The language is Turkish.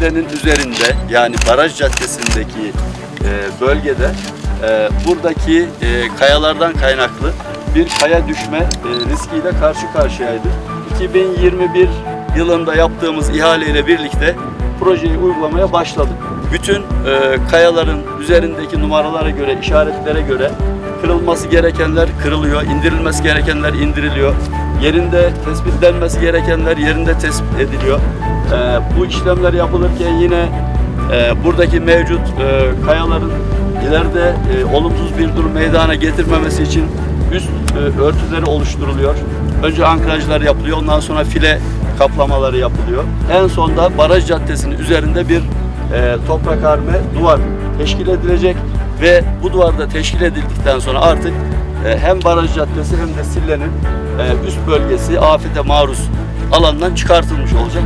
tepenin üzerinde yani baraj caddesindeki e, bölgede e, buradaki e, kayalardan kaynaklı bir kaya düşme e, riskiyle karşı karşıyaydı. 2021 yılında yaptığımız ihaleyle birlikte projeyi uygulamaya başladık. Bütün e, kayaların üzerindeki numaralara göre, işaretlere göre kırılması gerekenler kırılıyor, indirilmesi gerekenler indiriliyor. Yerinde tespitlenmesi gerekenler yerinde tespit ediliyor. E, bu işlemler yapılırken yine e, buradaki mevcut e, kayaların ileride e, olumsuz bir durum meydana getirmemesi için üst e, örtüleri oluşturuluyor. Önce ankrajlar yapılıyor, ondan sonra file kaplamaları yapılıyor. En sonda baraj caddesinin üzerinde bir e, toprak harme duvar teşkil edilecek ve bu duvarda teşkil edildikten sonra artık hem baraj caddesi hem de Sille'nin e, üst bölgesi afete maruz alandan çıkartılmış olacak.